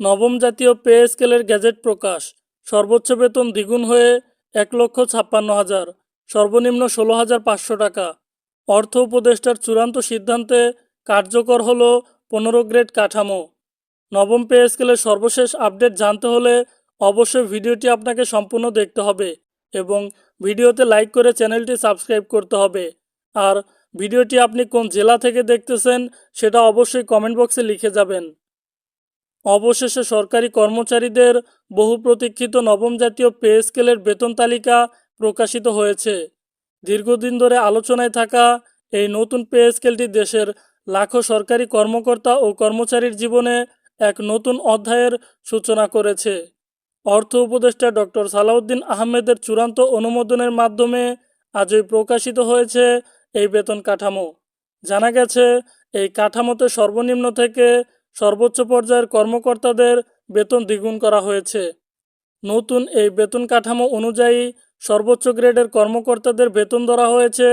নবম জাতীয় পে স্কেলের গ্যাজেট প্রকাশ। সর্বোচ্চ বেতন দ্বিগুণ হয়ে এক লক্ষ ছাপ্পান্ন হাজার। সর্বনিম্ন ষোলো হাজার পাঁচশো টাকা। অর্থ উপদেষ্টার চূড়ান্ত সিদ্ধান্তে কার্যকর হল পনেরো গ্রেড কাঠামো। নবম পে স্কেলের সর্বশেষ আপডেট জানতে হলে অবশ্যই ভিডিওটি আপনাকে সম্পূর্ণ দেখতে হবে এবং ভিডিওতে লাইক করে চ্যানেলটি সাবস্ক্রাইব করতে হবে। আর ভিডিওটি আপনি কোন জেলা থেকে দেখতেছেন সেটা অবশ্যই কমেন্ট বক্সে লিখে যাবেন। অবশেষে সরকারি কর্মচারীদের বহু প্রতীক্ষিত নবম জাতীয় পে স্কেলের বেতন তালিকা প্রকাশিত হয়েছে। দীর্ঘদিন ধরে আলোচনায় থাকা এই নতুন পে স্কেলটি দেশের লাখো সরকারি কর্মকর্তা ও কর্মচারীর জীবনে এক নতুন অধ্যায়ের সূচনা করেছে। অর্থ উপদেষ্টা ডক্টর সালাউদ্দিন আহমেদের চূড়ান্ত অনুমোদনের মাধ্যমে আজই প্রকাশিত হয়েছে এই বেতন কাঠামো। জানা গেছে, এই কাঠামোতে সর্বনিম্ন থেকে সর্বোচ্চ পর্যায়ের কর্মকর্তাদের বেতন দ্বিগুণ করা হয়েছে। নতুন এই বেতন কাঠামো অনুযায়ী সর্বোচ্চ গ্রেডের কর্মকর্তাদের বেতন ধরা হয়েছে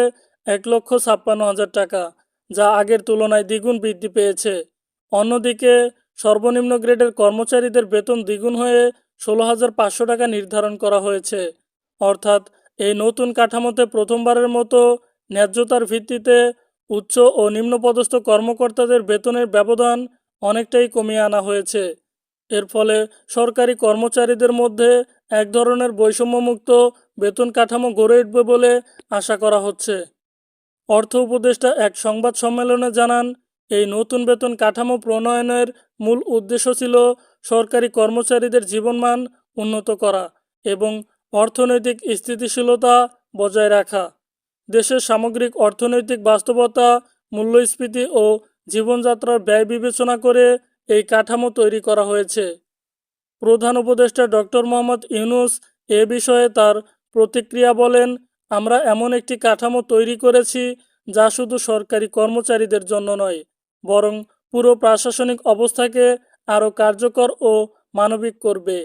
এক লক্ষ ছাপ্পান্ন হাজার টাকা, যা আগের তুলনায় দ্বিগুণ বৃদ্ধি পেয়েছে। অন্যদিকে, সর্বনিম্ন গ্রেডের কর্মচারীদের বেতন দ্বিগুণ হয়ে ষোলো হাজার পাঁচশো টাকা নির্ধারণ করা হয়েছে। অর্থাৎ, এই নতুন কাঠামোতে প্রথমবারের মতো ন্যায্যতার ভিত্তিতে উচ্চ ও নিম্নপদস্থ কর্মকর্তাদের বেতনের ব্যবধান অনেকটাই কমিয়ে আনা হয়েছে। এর ফলে সরকারি কর্মচারীদের মধ্যে এক ধরনের বৈষম্যমুক্ত বেতন কাঠামো গড়ে উঠবে বলে আশা করা হচ্ছে। অর্থ উপদেষ্টা এক সংবাদ সম্মেলনে জানান, এই নতুন বেতন কাঠামো প্রণয়নের মূল উদ্দেশ্য ছিল সরকারি কর্মচারীদের জীবনমান উন্নত করা এবং অর্থনৈতিক স্থিতিশীলতা বজায় রাখা। দেশের সামগ্রিক অর্থনৈতিক বাস্তবতা, মূল্যস্ফীতি ও জীবনযাত্রার ব্যয় বিবেচনা করে এই কাঠামো তৈরি করা হয়েছে। প্রধান উপদেষ্টা ডক্টর মোহাম্মদ ইউনুস এ বিষয়ে তার প্রতিক্রিয়া বলেন, আমরা এমন একটি কাঠামো তৈরি করেছি যা শুধু সরকারি কর্মচারীদের জন্য নয়, বরং পুরো প্রশাসনিক অবস্থাকে আরও কার্যকর ও মানবিক করবে।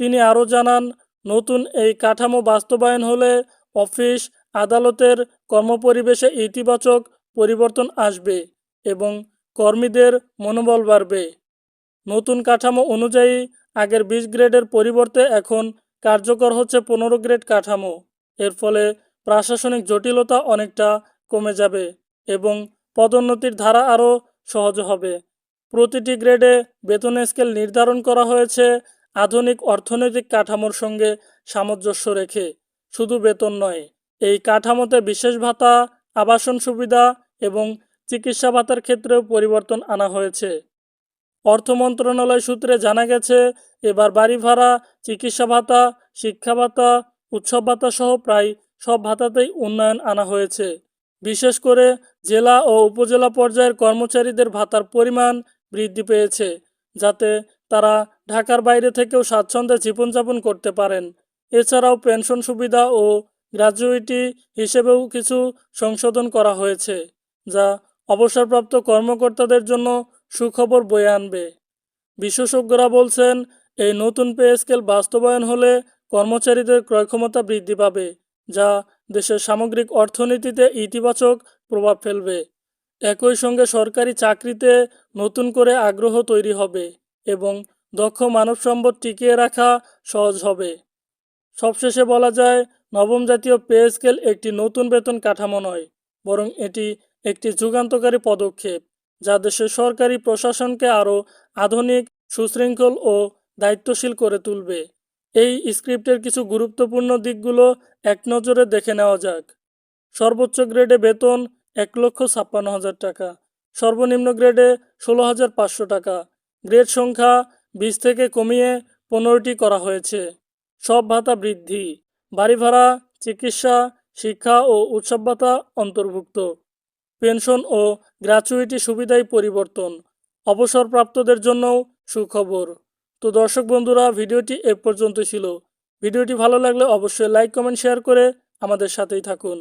তিনি আরও জানান, নতুন এই কাঠামো বাস্তবায়ন হলে অফিস, আদালতের কর্মপরিবেশে ইতিবাচক পরিবর্তন আসবে। এবং কর্মীদের মনোবল বাড়বে। নতুন কাঠামো অনুযায়ী আগের বিশ গ্রেডের পরিবর্তে এখন কার্যকর হচ্ছে পনেরো গ্রেড কাঠামো। এর ফলে প্রশাসনিক জটিলতা অনেকটা কমে যাবে এবং পদোন্নতির ধারা আরও সহজ হবে। প্রতিটি গ্রেডে বেতন স্কেল নির্ধারণ করা হয়েছে আধুনিক অর্থনৈতিক কাঠামোর সঙ্গে সামঞ্জস্য রেখে, শুধু বেতন নয়। এই কাঠামোতে বিশেষ ভাতা, আবাসন সুবিধা এবং চিকিৎসা ভাতার ক্ষেত্রেও পরিবর্তন আনা হয়েছে। অর্থ মন্ত্রণালয় সূত্রে জানা গেছে, এবার বাড়ি ভাড়া, চিকিৎসা ভাতা, শিক্ষা ভাতা, উৎসব ভাতা সহ প্রায় সব ভাতাতেই উন্নয়ন আনা হয়েছে। বিশেষ করে জেলা ও উপজেলা পর্যায়ের কর্মচারীদের ভাতার পরিমাণ বৃদ্ধি পেয়েছে, যাতে তারা ঢাকার বাইরে থেকেও স্বাচ্ছন্দ্যে জীবনযাপন করতে পারেন। এছাড়াও পেনশন সুবিধা ও গ্র্যাজুইটি হিসেবেও কিছু সংশোধন করা হয়েছে, যা অবসরপ্রাপ্ত কর্মকর্তাদের জন্য সুখবর বয়ে আনবে। বিশেষজ্ঞরা বলছেন, এই নতুন পে স্কেল বাস্তবায়ন হলে কর্মচারীদের ক্রয়ক্ষমতা বৃদ্ধি পাবে, যা দেশের সামগ্রিক অর্থনীতিতে ইতিবাচক প্রভাব ফেলবে। একই সঙ্গে সরকারি চাকরিতে নতুন করে আগ্রহ তৈরি হবে এবং দক্ষ মানব সম্পদ টিকিয়ে রাখা সহজ হবে। সবশেষে বলা যায়, নবম জাতীয় পে স্কেল একটি নতুন বেতন কাঠামো নয়, বরং এটি একটি যুগান্তকারী পদক্ষেপ, যা দেশের সরকারি প্রশাসনকে আরও আধুনিক, সুশৃঙ্খল ও দায়িত্বশীল করে তুলবে। এই স্ক্রিপ্টের কিছু গুরুত্বপূর্ণ দিকগুলো এক নজরে দেখে নেওয়া যাক। সর্বোচ্চ গ্রেডে বেতন এক লক্ষ ছাপ্পান্ন হাজার টাকা, সর্বনিম্ন গ্রেডে ষোলো হাজার পাঁচশো টাকা, গ্রেড সংখ্যা বিশ থেকে কমিয়ে পনেরোটি করা হয়েছে। সব ভাতা বৃদ্ধি, বাড়ি ভাড়া, চিকিৎসা, শিক্ষা ও উৎসব ভাতা অন্তর্ভুক্ত। পেনশন ও গ্র্যাচুইটি সুবিধায় পরিবর্তন। অবসরপ্রাপ্তদের জন্যও সুখবর। তো দর্শক বন্ধুরা, ভিডিওটি এ পর্যন্ত ছিল। ভিডিওটি ভালো লাগলে অবশ্যই লাইক, কমেন্ট, শেয়ার করে আমাদের সাথেই থাকুন।